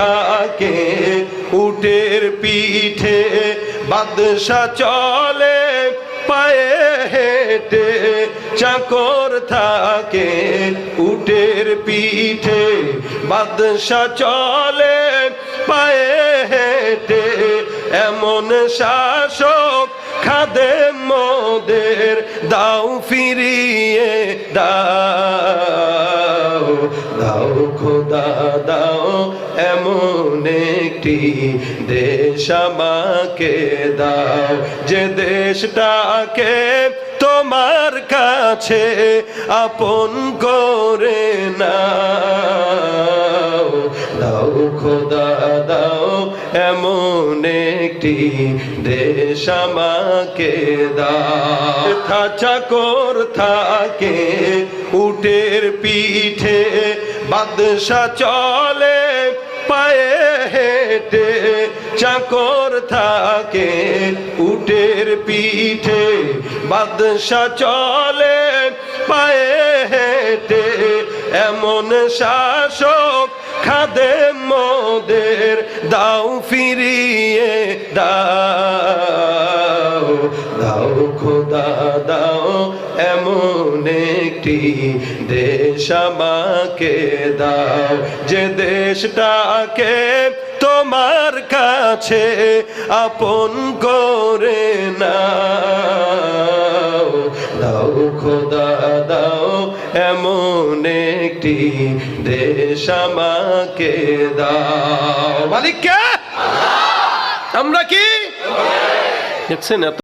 থাকে উটের পিঠে বাদশা চলে, পায়ে হেঁটে চাকর থাকে উটের পিঠে। বাদশা চলে, পায়ে হেঁটে এমন শাসক খাদে মোদের, দাও ফিরিয়ে দাও। দাও, খোদা দাও, এমন একটি দেশ আমাকে দাও। যে দেশটাকে তোমার কাছে আপন করে নাও। দাও, খোদা দাও, এমন একটি দেশ আমাকে দাও। থাকে উটের পিঠে বাদশা চলে, পায়ে হেঁটে চাকর থাকে, উটের পিঠে। বাদশা চলে, পায়ে হেঁটে এমন শাসক খাদে মোদের, দাও ফিরিয়ে দাও। খোদা দাও, এমন একটি দেশ আমাকে দাও। যে দেশটাকে তোমার কাছে আপন করে নাও। দাও খোদা দাও, এমন একটি দেশ আমাকে দাও। মালিককে? আমরা কি? দেখছেন